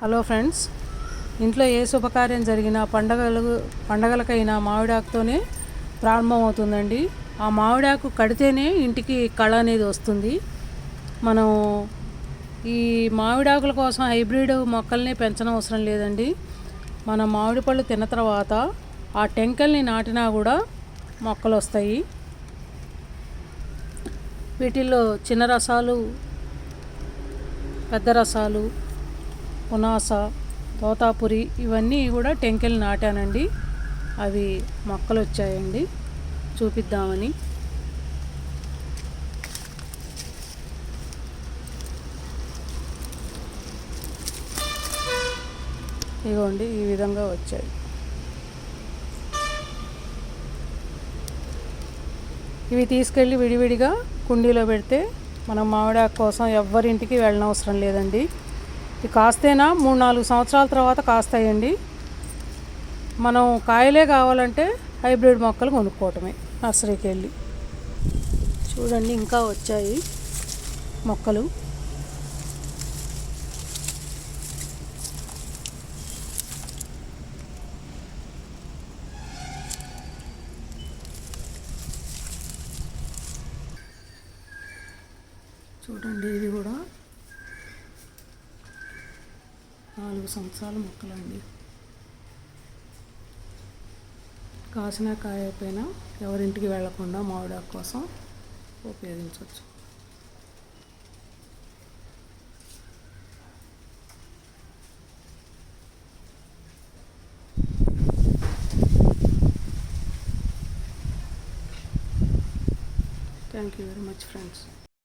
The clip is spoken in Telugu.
హలో ఫ్రెండ్స్ ఇంట్లో ఏ శుభకార్యం జరిగినా పండగలు పండగలకైనా మామిడాకుతోనే ప్రారంభమవుతుందండి ఆ మామిడాకు కడితేనే ఇంటికి కళ అనేది వస్తుంది. మనం ఈ మామిడాకుల కోసం హైబ్రిడ్ మొక్కల్ని పెంచనవసరం లేదండి. మన మామిడి పళ్ళు తిన్న తర్వాత ఆ టెంకల్ని నాటినా కూడా మొక్కలు వస్తాయి. వీటిల్లో చిన్న రసాలు పెద్ద రసాలు పునాస తోతాపురి ఇవన్నీ కూడా టెంకెలు నాటానండి. అవి మొక్కలు వచ్చాయండి చూపిద్దామని. ఇగోండి ఈ విధంగా వచ్చాయి. ఇవి తీసుకెళ్ళి విడివిడిగా కుండీలో పెడితే మనం మామిడాకు కోసం ఎవ్వరింటికి వెళ్ళనవసరం లేదండి. ఇది కాస్తేనా? మూడు నాలుగు సంవత్సరాల తర్వాత కాస్తాయండి. మనం కాయలే కావాలంటే హైబ్రిడ్ మొక్కలు కొనుక్కోవటమే నర్సరీకి వెళ్ళి చూడండి ఇంకా వచ్చాయి మొక్కలు. చూడండి ఇది కూడా నాలుగు సంవత్సరాల మొక్కలండి. కాసిన కాయ అయిపోయినా ఎవరింటికి వెళ్ళకుండా మామిడాకు కోసం ఉపయోగించవచ్చు. Thank you very much friends